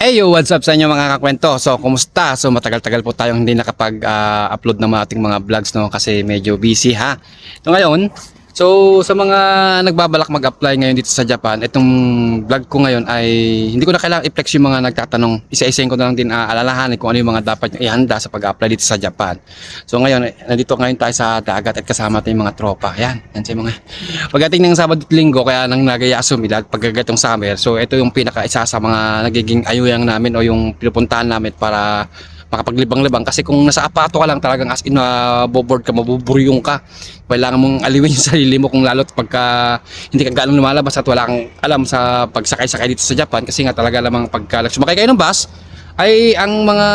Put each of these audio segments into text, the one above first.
Hey yo, what's up sa inyo mga kakwento? So, kumusta? So, matagal-tagal po tayong hindi nakapag-upload ng mga ating mga vlogs no kasi medyo busy ha. So, ngayon, so sa mga nagbabalak mag-apply ngayon dito sa Japan, itong vlog ko ngayon ay hindi ko na kailangan i-flex yung mga nagtatanong. Isa-isahin ko na lang din aalalahanin kung ano yung mga dapat nyo ihanda sa pag-apply dito sa Japan. So, ngayon, eh, nandito ngayon tayo sa dagat at kasama yung mga tropa. Yan, yan sa mga Pagdating ng Sabado at Linggo, kaya nang nagaya sumilad pagkagatong summer. So ito yung pinaka isa sa mga nagiging ayuyang namin o yung pinupuntahan namin para makapaglibang-libang kasi kung nasa apato ka lang talagang as in uh, boboard ka, mabuburyong ka kailangan mong aliwin yung sarili mo kung lalo't pagka hindi ka ganong lumalabas at wala kang alam sa pagsakay-sakay dito sa Japan kasi nga talaga lamang pagka sumakay kayo ng bus ay ang mga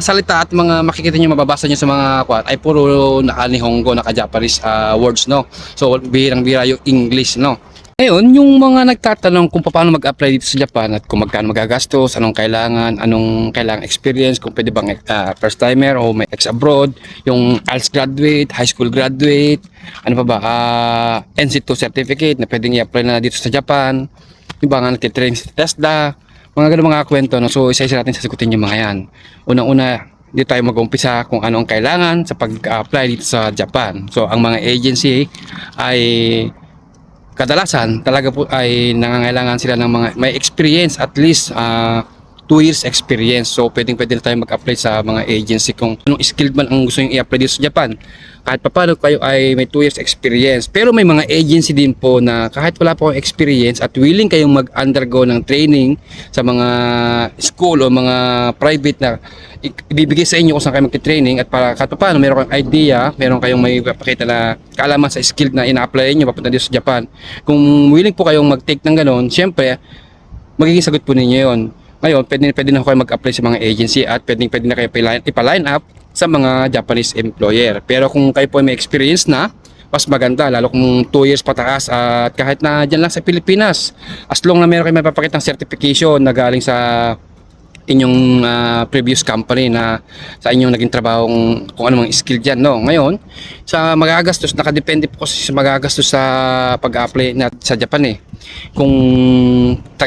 salita at mga makikita nyo mababasa nyo sa mga kwat ay puro naka Nihongo, naka Japanese ah, words no. So bihirang-bihira yung English no. Ngayon, yung mga nagtatanong kung paano mag-apply dito sa Japan at kung magkano magagastos, anong kailangan, anong kailangan experience, kung pwede bang ah, first timer o may ex abroad, yung ALS graduate, high school graduate, ano pa ba, ah, NC2 certificate na pwedeng i-apply na dito sa Japan, yung ba nagtitrain sa TESDA, mga ganun mga kwento. No? So, isa-isa natin sasagutin yung mga yan. Unang-una, dito tayo mag-umpisa kung ano ang kailangan sa pag-apply dito sa Japan. So, ang mga agency ay kadalasan talaga po ay nangangailangan sila ng mga may experience at least uh, two years experience. So, pwedeng pwede tayo mag-apply sa mga agency kung anong skilled man ang gusto nyo i-apply dito sa Japan. Kahit pa paano kayo ay may two years experience. Pero may mga agency din po na kahit wala po kayong experience at willing kayong mag-undergo ng training sa mga school o mga private na ibibigay sa inyo kung saan kayo magti-training at para kahit pa paano meron kayong idea, meron kayong may papakita na kaalaman sa skilled na ina-apply nyo papunta dito sa Japan. Kung willing po kayong mag-take ng ganon, syempre, magiging sagot po ninyo yon. Ngayon, pwede, pwede na kayo mag-apply sa mga agency at pwede, pwede na kayo ipa-line up sa mga Japanese employer. Pero kung kayo po ay may experience na, mas maganda, lalo kung 2 years pataas at kahit na dyan lang sa Pilipinas, as long na meron kayo mapapakitang certification na galing sa inyong ah, previous company na sa inyong naging trabahong kung ano mga skill dyan, no? Ngayon, sa magagastos, nakadepende po kasi sa magagastos sa pag-apply na sa Japan eh. Kung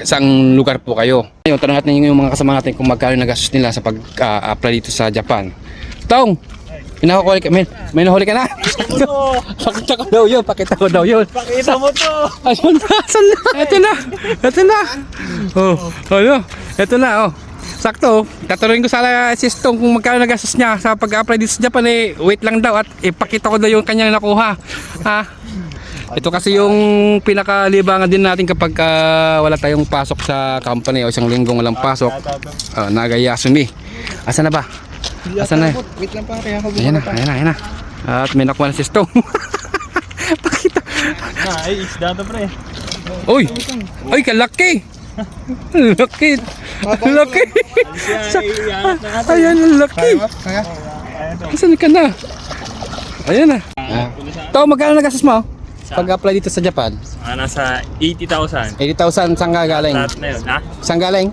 saang lugar po kayo. Ngayon, tanong natin yung mga kasama natin kung magkano nagastos nila sa pag-apply dito sa Japan. Tong! Pinahuli ka, may, may nahuli ka na. Pakita ko daw yun, pakita ko daw yun. Pakita mo to. Ayun na, saan na? Ito na, ito na. Oh, ano? Ito na, oh. Sakto, tatanungin ko sana si Stong kung magkano nagastos niya sa pag-apply dito sa Japan eh, wait lang daw at ipakita ko daw yung kanyang nakuha. Ha? Ito kasi yung pinakalibangan din natin kapag ah, wala tayong pasok sa company o isang linggong walang pasok. Uh, Nagayasumi. Asa na ba? Asa na? Wait lang pare, ako Ayan na, ayan na, ayan na. At may nakuha na si Stong. Pakita. Na, ay, isda to pre. Uy! Ay, kalaki! Laki! Laki! Ayan, laki! Kaya? Saan ka na? Ayan na. Tao, magkano nagastos mo? Pag-apply dito sa Japan? Ah, nasa 80,000. 80,000 saan ka galing? Lahat na yun, ha? Saan galing?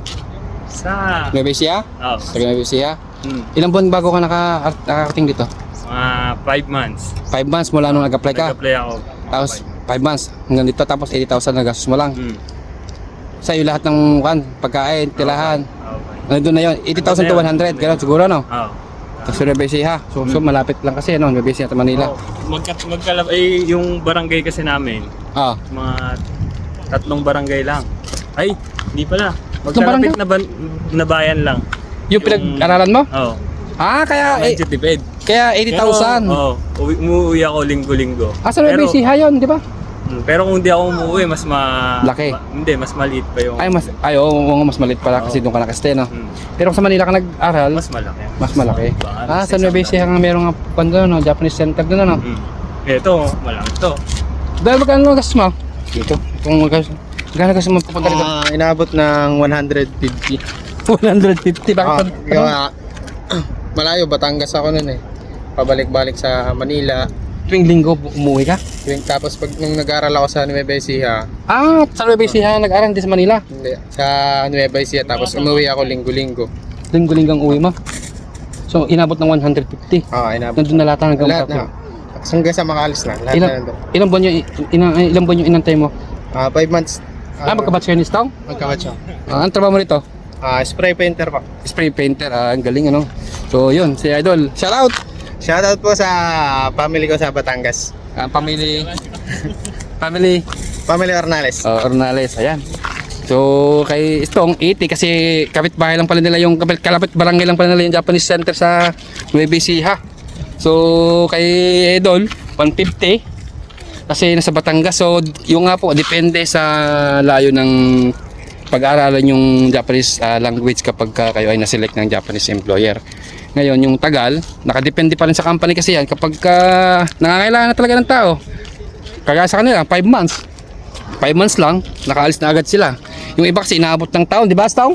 Sa... Nueva Ecija? Oh, Taga Nueva Ecija? Hmm, Ilang buwan bago ka naka nakarating dito? mga 5 months. 5 months mula nung nag-apply ka? Nag-apply ako. Tapos 5 months hanggang dito tapos 80,000 nagastos mo lang. Hmm. Sa'yo lahat ng kan, pagkain, tilahan. Okay. Nandun na yun, 80,000 to 100, gano'n siguro no? Oh. Tapos Nueva so, so malapit lang kasi no, Nueva Ecija at Manila. Oh, magka, magkalab ay yung barangay kasi namin, Ah, mga tatlong barangay lang. Ay, hindi pala. Magkalapit na, ban, na bayan lang. Yung pinag-aralan mo? Oh. Ah, kaya eh, Medyo tipid. kaya 80,000. Oo. Oh, uwi, umuwi ako linggo-linggo. Ah, sa Nueva Pero- Ecija yun, di ba? Mm, Pero kung hindi ako umuwi, mas ma... Laki. ma- hindi, mas maliit pa yung... Ay, mas, ay, oo, oo, mas maliit pala kasi doon ka nakastay, no? Mm, Pero kung sa Manila ka nag-aral, mas malaki. mas malaki. Baka Ah, mas sa Nueva Ecija nga merong kwan doon, no? Japanese center doon, no? Mm. Ito, malaki to. Dahil magkano ang gastos mo? Dito. Kung magkano magkano gastos mo pupunta rito? Ah, inabot ng 150. 150, bakit? Ah, pa- yung, ah, malayo, Batangas ako nun eh. Pabalik-balik sa Manila. Tuwing linggo umuwi ka? Yung, tapos pag nung nag-aaral ako sa Nueva Ecija, Ah, sa Nueva Ecija nag-aral din sa Manila. hindi, sa Nueva Ecija, tapos umuwi ako linggo-linggo. Linggo-linggang uwi mo. So, inabot ng 150. Ah, inabot. Nandun na lahat hanggang Lahat na. Hanggang sa makaalis na. Lahat Ilang, na nandun. ilang buwan yung, ina, ilang buwan yung inantay mo? Ah, five months. Ah, magkabatch kayo ni Stong? Magkamatch ako. Ah, ang trabaho mo rito? Ah, spray painter po. Spray painter, ah, ang galing ano. So yun, si Idol. Shout out! Shoutout po sa family ko sa Batangas. Ah, family family Family Ornales. uh, Ornales, ayan. So kay Stong 80 kasi kapitbahay lang pala nila yung kapit kalapit barangay lang pala nila yung Japanese Center sa Nueva Ecija. So kay Idol 150 kasi nasa Batangas. So yung nga po depende sa layo ng pag-aaralan yung Japanese ah, language kapag ka kayo ay na-select ng Japanese employer. Ngayon, yung tagal, nakadepende pa rin sa company kasi yan kapag ka nangangailangan na talaga ng tao. Kagaya sa kanila, 5 months. 5 months lang, nakaalis na agad sila. Yung iba kasi inaabot ng taon, di ba, taon?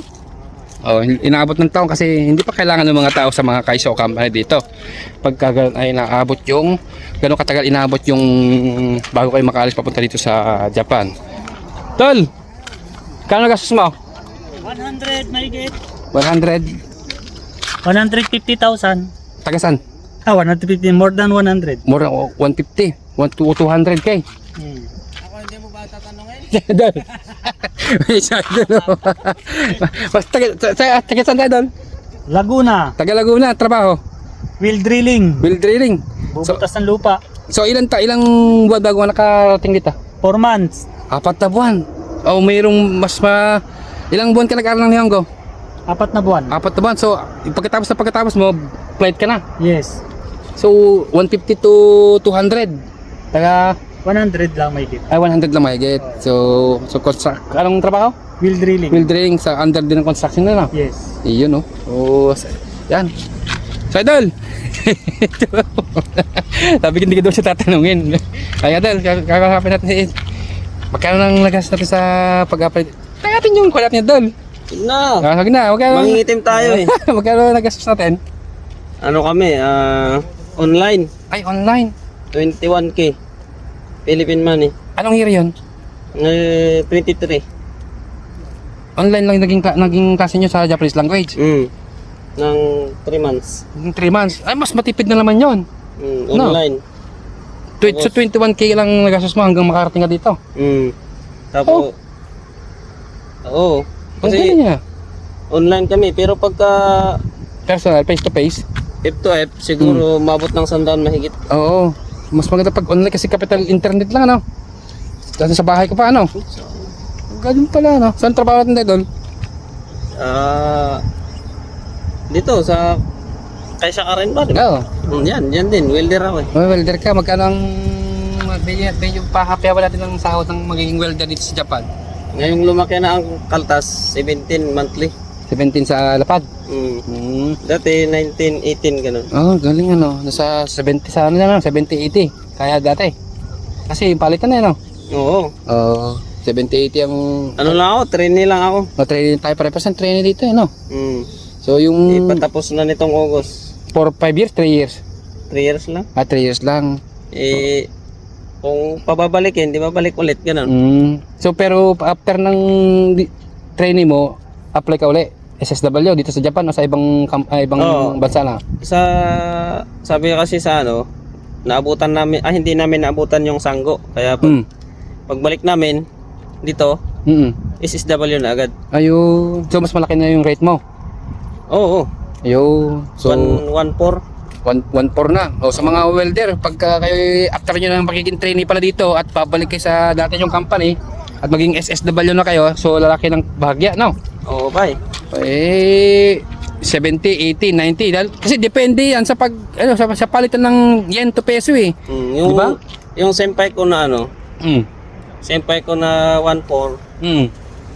Oh, inaabot ng taon kasi hindi pa kailangan ng mga tao sa mga kaiso company dito. Pagka ganun ay inaabot yung gano'ng katagal inaabot yung bago kayo makaalis papunta dito sa Japan. Tol! Kano gastos mo? 100 may get. 100? 150,000. Taga saan? Ah, 150. More than 100. More than 150. 1 to 200k. Hmm. Doon. May isa doon. Mas taga, taga, taga saan tayo doon? Laguna. Taga Laguna, trabaho. Wheel drilling. Wheel drilling. So, Bubutas ng lupa. so ilan ta, ilang buwan bago ka nakarating dito? 4 months. Apat na buwan. O mayroong mas ma... Ilang buwan ka nag-aaral ng Nihongo? Apat na buwan. Apat na buwan. So, pagkatapos na pagkatapos mo, flight ka na. Yes. So, 150 to 200. Taga, 100 lang may get. ay 100 lang may get. So, so construct, anong trabaho? Wheel drilling. Wheel drilling sa under din ng construction na no? Yes. Iyon no. So, sa- yan. So, Idol. Sabi ko hindi ko daw siya tatanungin. Ay, Idol, kak- kakakapin natin si. Magkano nang nagas natin sa pag-apply? Tagapin yung collab niya, Dol. Na, Ah, wag na, magkano? mangingitim tayo eh. magkano nagastos natin? Ano kami, ah, online, Ay, online. 21k. Philippine money. Anong year yun? Eh, 23. Online lang naging, naging klase nyo sa Japanese language. Mm. Ng 3 months. 3 months. Ay, mas matipid na naman yon. Mm, No. online. Tw- so, 21k lang nagastos mo hanggang makarating ka dito. Mm. Tapos, Oo. Ang Kasi niya. online kami, pero pagka Personal, face to face. F to F, siguro Hmm. mabot ng sandaan mahigit. Oo. Mas maganda pag online kasi capital internet lang ano. Dati sa bahay ko pa ano. Ganun pala ano. Saan trabaho natin doon? Ah, dito sa Kaysa ka rin ba? di ba? Oo. Mm, yan, yan din. Welder ako eh. Oh, welder ka. Magkano ang medyo, medyo pahapyawan natin ng sahod ng magiging welder dito sa Japan? Ngayong lumaki na ang kaltas, 17 monthly. 17 sa lapad. Mm. Hmm. Dati 19, 18 ganun. Oh, galing ano. Nasa 70 sa ano na 70 80. Kaya dati. Kasi yung palitan na yun, no? Oo. Oo. 70 80 ang Ano lang ako, trainee lang ako. oh, training tayo pare percent training dito, eh, no? Mm. So yung Ipatapos na nitong August. 4 5 years, 3 years. 3 years lang. Ah, 3 years lang. Eh, kung pababalikin, di ba balik ulit, ganun. Mm. So pero after ng training mo, apply ka uli SSW dito sa Japan o sa ibang ah, ibang Oo. bansa lang. Sa, sabi kasi sa ano, naabutan namin, ah hindi namin naabutan yung sanggo. Kaya pag, Mm. pagbalik namin, dito, Mm. SSW na agad. Ayun. So mas malaki na yung rate mo. Oo, oo. Ayun. So 1-4. 1 4 na. O sa mga welder, pagka kayo after nyo ng pagiging trainee pala dito at pabalik kayo sa dati yung company at maging SSW na kayo, so lalaki ng bahagya, no? Oo, bye. Eh 70, 80, 90 dahil kasi depende yan sa pag ano sa, sa palitan ng yen to peso eh. Mm, yung, Di ba? yung senpai ko na ano, Mm. senpai ko na 1-4, Mm.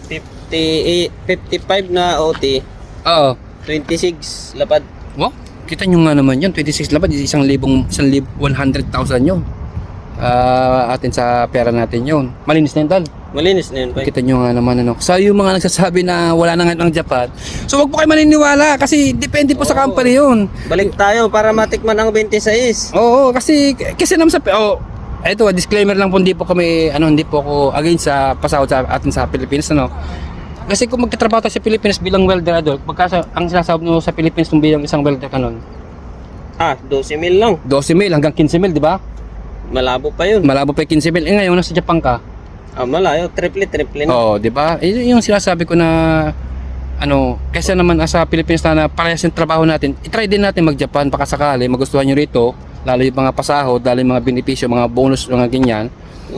50, 55 na OT, Oo. 26 lapad. Oh, kita nyo nga naman yun, 26 lapad, isang libong, isang lib, 100,000 yun. Ah, atin sa pera natin yun. Malinis na yun, Tal. Malinis na yun, bye. Kita nyo nga naman ano. Sa yung mga nagsasabi na wala na nga ng Japan. So wag po kayo maniniwala kasi depende po sa Oo. company yun. Balik tayo para matikman ang 26. Oo, kasi kasi naman sa oh, ito disclaimer lang po hindi po kami ano hindi po ako against sa pasahod sa atin sa Pilipinas ano. Kasi kung magtatrabaho tayo sa Pilipinas bilang welder adult, pagka ang sinasahod mo sa Pilipinas kung bilang isang welder ka nun, Ah, 12 mil lang. 12 mil hanggang 15 mil, di ba? Malabo pa yun. Malabo pa yung 15 mil. Eh ngayon nasa Japan ka. Ah, malayo. Triple, triple na. Oo, di ba? Eh, yung sinasabi ko na ano, kaysa naman ah, sa Pilipinas na parehas yung trabaho natin, itry din natin mag-Japan baka sakali magustuhan nyo rito, lalo yung mga pasahod, lalo yung mga benepisyo, mga bonus, mga ganyan,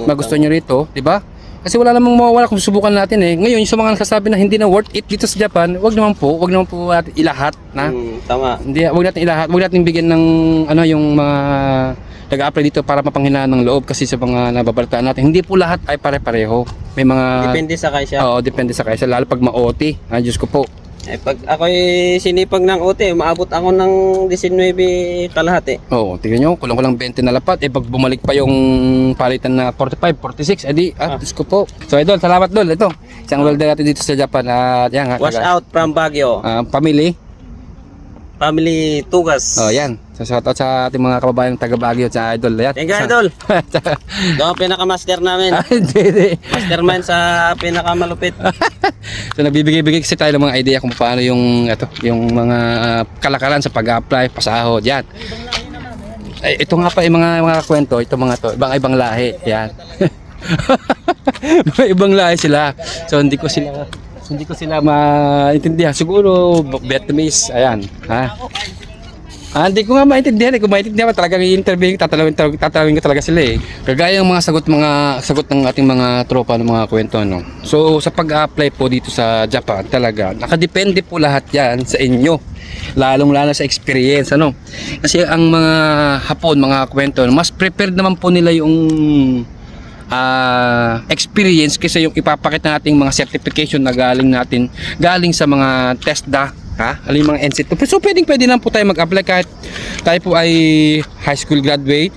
magustuhan nyo rito, di ba? Kasi wala namang mawawala kung susubukan natin eh. Ngayon, yung sa mga nagsasabi na hindi na worth it dito sa Japan, wag naman po, wag naman po natin ilahat na. Mm, tama. Hindi, wag natin ilahat, wag natin bigyan ng ano yung mga nag-apply dito para mapanghinaan ng loob kasi sa mga nababalitaan natin. Hindi po lahat ay pare-pareho. May mga Depende sa kaysya. Oo, depende sa kaysa lalo pag ma-OT. Ah, Diyos ko po. Eh, pag ako'y sinipag ng OT, maabot ako ng 19 kalahati. Oo, tingnan nyo, kulang-kulang 20 na lapat. Eh, pag bumalik pa yung palitan na 45, 46, edi, ah, Diyos ko po. So, idol, salamat dol. Ito, isang welder natin dito sa Japan. At yan, Wash taga- out from Baguio. ah, family. Family Tugas. Oh, yan. So, shoutout sa ating mga kababayan ng taga Baguio sa idol. Yan. Thank you, Idol. Ang pinaka-master namin. Ah, hindi, hindi. Mastermind sa pinakamalupit. So nagbibigay-bigay kasi tayo ng mga idea kung paano yung ito, yung mga ah, kalakaran sa pag-apply, pasahod, yan. Ay, ito nga pa yung mga mga kwento, ito mga to, ibang ibang lahi, yan. mga ibang lahi sila. So hindi ko sila hindi ko sila maintindihan. Siguro Vietnamese, ayan, ha. Ah, hindi ko nga maintindihan eh. Kung maintindihan ko talagang i-interview, tatalawin, tatalawin ko talaga sila eh. Kagaya ng mga sagot mga sagot ng ating mga tropa ng mga kwento no. So sa pag-apply po dito sa Japan talaga, nakadepende po lahat 'yan sa inyo. Lalong lalo sa experience ano. Kasi ang mga Hapon, mga kwento, mas prepared naman po nila yung ah experience kasi yung ipapakita nating mga certification na galing natin galing sa mga TESDA ha? Alin yung mga NC2 so pwedeng pwede lang po tayo mag-apply kahit tayo po ay high school graduate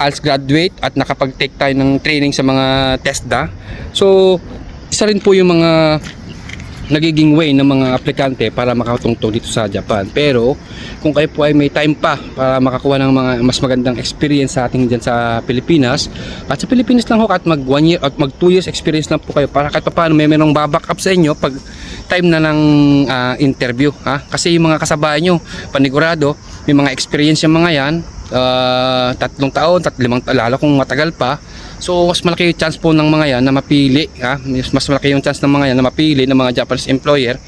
ALS graduate at nakapag-take tayo ng training sa mga TESDA so isa rin po yung mga nagiging way ng mga aplikante para makatungtong dito sa Japan. Pero kung kayo po ay may time pa para makakuha ng mga mas magandang experience sa ating dyan sa Pilipinas at sa Pilipinas lang ho at mag 1 year at mag 2 years experience na po kayo para kahit paano may merong baback up sa inyo pag time na ng ah, interview ha kasi yung mga kasabayan nyo panigurado may mga experience yung mga yan ah, tatlong taon, tat limang lalo kung matagal pa So mas malaki yung chance po ng mga yan na mapili, ha? Mas, malaki yung chance ng mga yan na mapili ng mga Japanese employer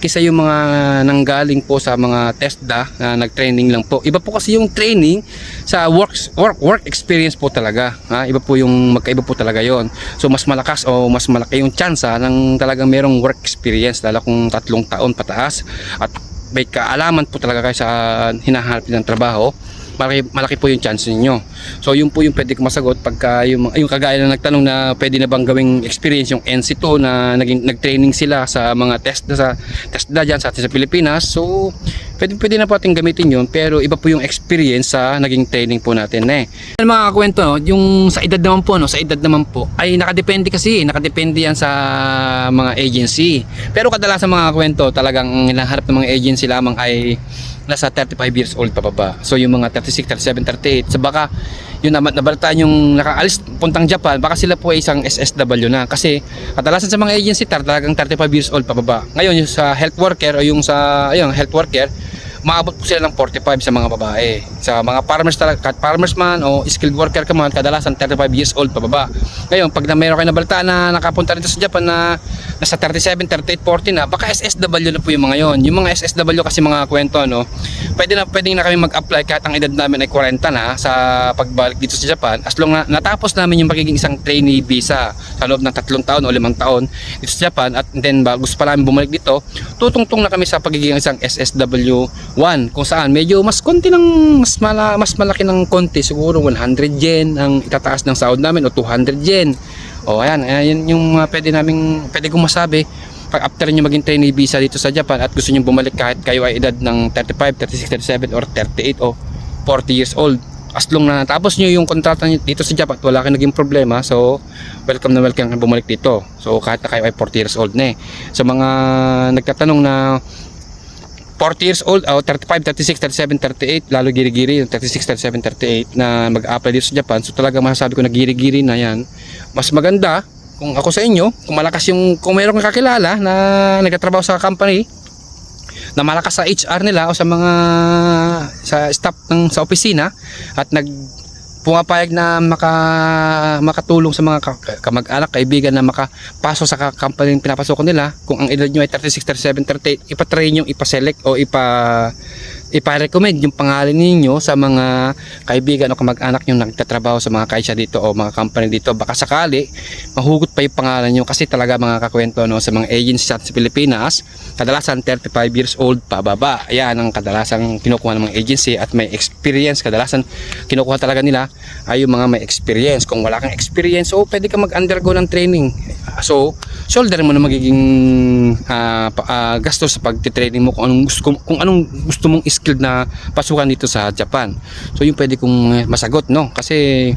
kaysa yung mga nanggaling po sa mga TESDA na nag-training lang po. Iba po kasi yung training sa work work, work experience po talaga. Ha? Iba po yung magkaiba po talaga yon. So mas malakas o mas malaki yung chance ha, ng talagang merong work experience lalo kung tatlong taon pataas at may kaalaman po talaga kayo sa hinahanap ng trabaho malaki, malaki po yung chance ninyo. So yun po yung pwede ko masagot pagka yung, yung kagaya na nagtanong na pwede na bang gawing experience yung NC2 na naging, nag-training sila sa mga test sa test na dyan sa atin sa Pilipinas. So pwede, pwede na po ating gamitin yun pero iba po yung experience sa naging training po natin eh. Ano mga kwento no, yung sa edad naman po no, sa edad naman po ay nakadepende kasi, nakadepende yan sa mga agency. Pero kadalasan mga kwento talagang hinahanap ng mga agency lamang ay nasa 35 years old pa baba. So yung mga 36, 37, 38. So baka yun naman nabalitaan yung nakaalis puntang Japan, baka sila po ay isang SSW na kasi kadalasan sa mga agency tar talagang 35 years old pa baba. Ngayon yung sa health worker o yung sa ayun, health worker maabot po sila ng 45 sa mga babae. Sa mga farmers talaga, farmers man o skilled worker ka man, kadalasan 35 years old pababa. Ngayon, pag na meron kayo nabalita na nakapunta rito sa Japan na nasa 37, 38, 40 na, baka SSW na po yung mga yon. Yung mga SSW kasi mga kwento, no, pwede na, pwedeng na kami mag-apply kahit ang edad namin ay 40 na sa pagbalik dito sa Japan. As long na natapos namin yung pagiging isang trainee visa sa loob ng tatlong taon o limang taon dito sa Japan at then ba, gusto pa namin bumalik dito, tutungtong na kami sa pagiging isang SSW 1 kung saan medyo mas konti ng mas mala, mas malaki ng konti siguro 100 yen ang itataas ng sahod namin o 200 yen. O ayan, ayan yung uh, pwede namin pwede kong masabi pag after nyo maging trainee visa dito sa Japan at gusto nyo bumalik kahit kayo ay edad ng 35, 36, 37 or 38 o 40 years old. As long na natapos nyo yung kontrata nyo dito sa Japan wala kayong naging problema so welcome na welcome kang bumalik dito. So kahit na kayo ay 40 years old na eh. Sa mga nagtatanong na 40 years old, oh, 35, 36, 37, 38, lalo giri-giri, yung 36, 37, 38 na mag-apply dito sa Japan. So talaga masasabi ko na giri-giri na yan. Mas maganda kung ako sa inyo, kung malakas yung, kung mayroong kakilala na nagtatrabaho sa company, na malakas sa HR nila o sa mga sa staff ng sa opisina at nag pumapayag na maka, makatulong sa mga ka- kamag-anak, kaibigan na makapasok sa company na pinapasok nila, kung ang edad nyo ay 36, 37, 38, ipatrain yung ipaselect o ipa ipa-recommend yung pangalan ninyo sa mga kaibigan o kamag-anak nyo nagtatrabaho sa mga kaisya dito o mga company dito. Baka sakali, mahugot pa yung pangalan nyo kasi talaga mga kakwento no, sa mga agencies sa Pilipinas, kadalasan 35 years old pababa. Ayan ang kadalasan kinukuha ng mga agency at may experience. Kadalasan kinukuha talaga nila ay yung mga may experience. Kung wala kang experience, oh, pwede ka mag-undergo ng training. So, shoulder mo na magiging pa- ah, gastos sa pagtitraining mo kung anong gusto, kung, kung anong gusto mong skilled na pasukan dito sa Japan. So, yung pwede kong masagot, no? Kasi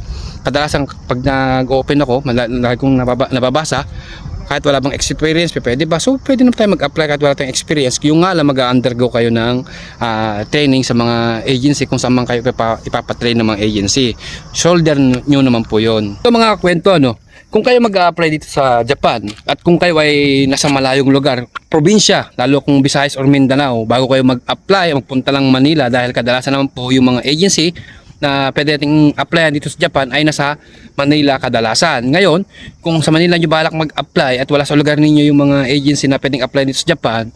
kadalasan pag nag-open ako, lagi kong nababa, nababasa, kahit wala bang experience, pwede ba? So, pwede na tayo mag-apply kahit wala tayong experience. Yung nga lang mag-undergo kayo ng ah, training sa mga agency kung saan man kayo ipapa, ipapatrain ng mga agency. Shoulder nyo naman po yun. Ito mga kwento, ano? Kung kayo mag-apply dito sa Japan at kung kayo ay nasa malayong lugar, probinsya, lalo kung Visayas or Mindanao, bago kayo mag-apply, magpunta lang Manila dahil kadalasan naman po yung mga agency na pwede nating applyan dito sa Japan ay nasa Manila kadalasan. Ngayon, kung sa Manila nyo balak mag-apply at wala sa lugar ninyo yung mga agency na pwedeng apply dito sa Japan,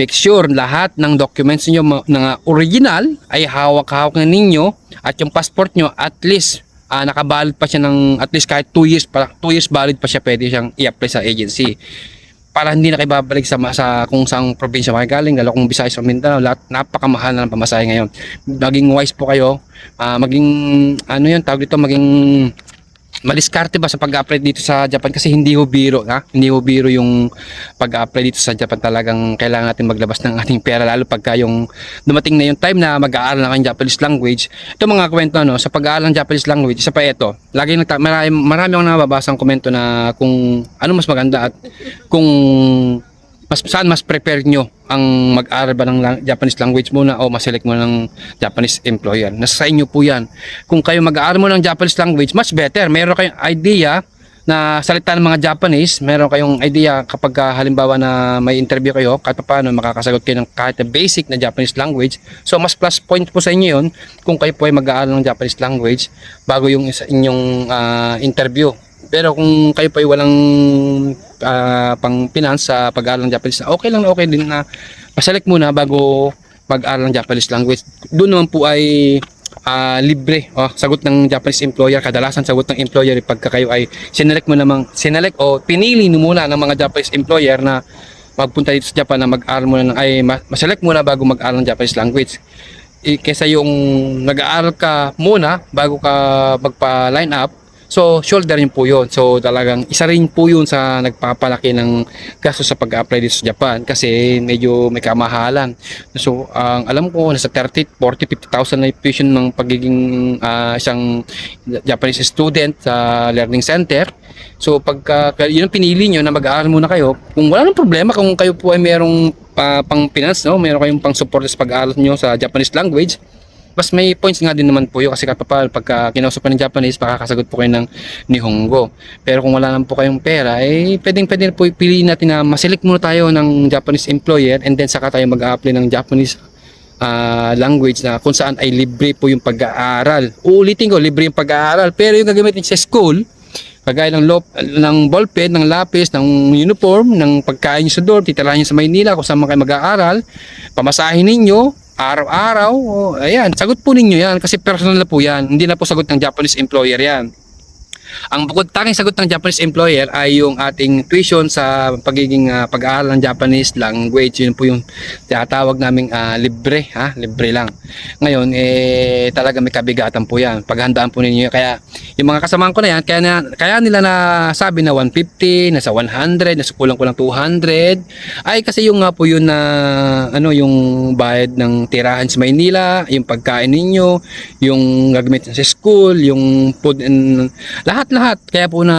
make sure lahat ng documents niyo na original ay hawak-hawak ninyo at yung passport nyo at least ah nakabalid pa siya ng at least kahit 2 years pa 2 years valid pa siya pwede siyang i-apply sa agency. Para hindi na kayo babalik sa, sa kung saang probinsya kayo galing lalo kung Visayas o Mindanao lahat napakamahal na ng pamasahe ngayon. Maging wise po kayo. Ah, maging ano yun tawag dito maging maliskarte ba sa pag-apply dito sa Japan? Kasi hindi ho biro ha? Hindi ho biro yung pag-apply dito sa Japan. Talagang kailangan natin maglabas ng ating pera lalo pagka yung dumating na yung time na mag-aaral na kayo Japanese language. Ito mga kwento ano sa pag-aaral ng Japanese language isa pa ito. Lagi nagta- marami, marami akong nababasa ng komento na kung ano mas maganda at kung mas saan mas prepare nyo ang mag-aral ba ng Japanese language muna o mas-select mo ng Japanese employer. Nasa sa inyo po yan. Kung kayo mag-aaral mo ng Japanese language, much better. Meron kayong idea na salita ng mga Japanese, meron kayong idea kapag ah, halimbawa na may interview kayo, kahit pa paano makakasagot kayo ng kahit basic na Japanese language. So mas plus point po sa inyo yun kung kayo po ay mag-aaral ng Japanese language bago yung inyong ah, interview. Pero kung kayo po ay walang ah, pang finance sa pag-aaral ng Japanese, okay lang na okay din na paselect muna bago mag-aaral ng Japanese language. Doon naman po ay ah, libre. Oh, sagot ng Japanese employer, kadalasan sagot ng employer eh, pagka kayo ay sinelect mo namang sinelect o pinili mo muna ng mga Japanese employer na magpunta dito sa Japan na mag-aaral muna ng ay ma- maselect muna bago mag-aaral ng Japanese language. Eh, kesa yung nag-aaral ka muna bago ka magpa-line up So, shoulder yun po yun. So, talagang isa rin po yun sa nagpapalaki ng gasto sa pag-apply dito sa Japan kasi medyo may kamahalan. So, ang alam ko, nasa 30, 40, 50,000 na yung tuition ng pagiging ah, isang Japanese student sa learning center. So, pagka yun ang pinili nyo na mag-aaral muna kayo, kung wala nang problema, kung kayo po ay merong pa, pang finance, no? meron kayong pang support sa pag-aaral nyo sa Japanese language, mas may points nga din naman po yun kasi pa pagka kinausap pa ng Japanese makakasagot po kayo ng Nihongo. Pero kung wala naman po kayong pera eh pwedeng pwede po piliin natin na maselect muna tayo ng Japanese employer and then saka tayo mag-apply ng Japanese ah, language na kung saan ay libre po yung pag-aaral. Uulitin ko libre yung pag-aaral pero yung gagamitin sa school kagaya ng, lop, ng ballpen, ng lapis, ng uniform, ng pagkain nyo sa dorm, titirahan nyo sa Maynila kung saan man kayo mag-aaral, pamasahin ninyo, araw-araw, oh, ayan, sagot po ninyo yan kasi personal na po yan, hindi na po sagot ng Japanese employer yan. Ang bukod tanging sagot ng Japanese employer ay yung ating tuition sa pagiging ah, pag-aaral ng Japanese language. Yun po yung tinatawag naming ah, libre, ha? Libre lang. Ngayon, eh, talaga may kabigatan po yan. Paghandaan po ninyo. Kaya, yung mga kasamahan ko na yan, kaya, na, kaya nila na sabi na 150, nasa 100, nasa kulang-kulang 200, ay kasi yung nga po yun na, ano, yung bayad ng tirahan sa Maynila, yung pagkain ninyo, yung gagamitin sa school, yung food and lahat-lahat. Kaya po na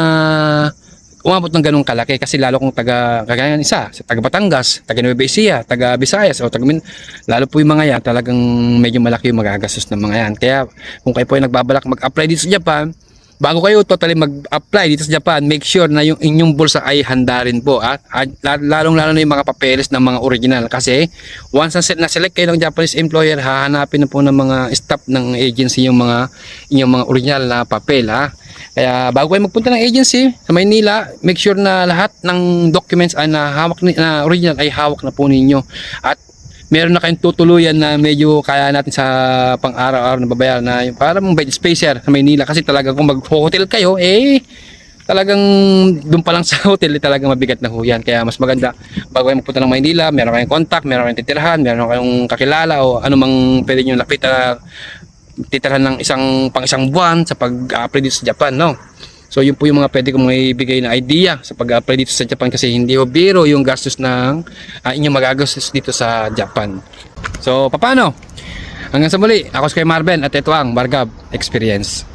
umabot ng ganung kalaki kasi lalo kung taga kagaya ng isa, sa taga Batangas, taga Nueva Ecija, taga Visayas o taga Min, lalo po yung mga yan talagang medyo malaki yung magagastos ng mga yan. Kaya kung kayo po ay nagbabalak mag-apply dito sa Japan, bago kayo totally mag-apply dito sa Japan, make sure na yung inyong bulsa ay handa rin po at, at lalong lalo na yung mga papeles ng mga original kasi once na, se- na-select kayo ng Japanese employer, hahanapin na po ng mga staff ng agency yung mga inyong mga original na papel ha. Kaya bago kayo magpunta ng agency sa Maynila, make sure na lahat ng documents ay na hawak ni, na original ay hawak na po ninyo. At meron na kayong tutuluyan na medyo kaya natin sa pang-araw-araw na babayaran na yung para mong bed spacer sa Maynila. Kasi talaga kung mag-hotel kayo eh talagang doon pa lang sa hotel eh, talagang mabigat na ho yan. Kaya mas maganda bago kayo magpunta ng Maynila meron kayong contact meron kayong titirhan meron kayong kakilala o anumang pwede nyo lapitan na titirhan ng isang pang isang buwan sa pag-apply dito sa Japan no So yun po yung mga pwede kong maibigay na idea sa pag-apply dito sa Japan kasi hindi ho biro yung gastos ng uh, inyong magagastos dito sa Japan. So paano? Hanggang sa muli, ako si Kuya Marvin at ito ang Bargab Experience.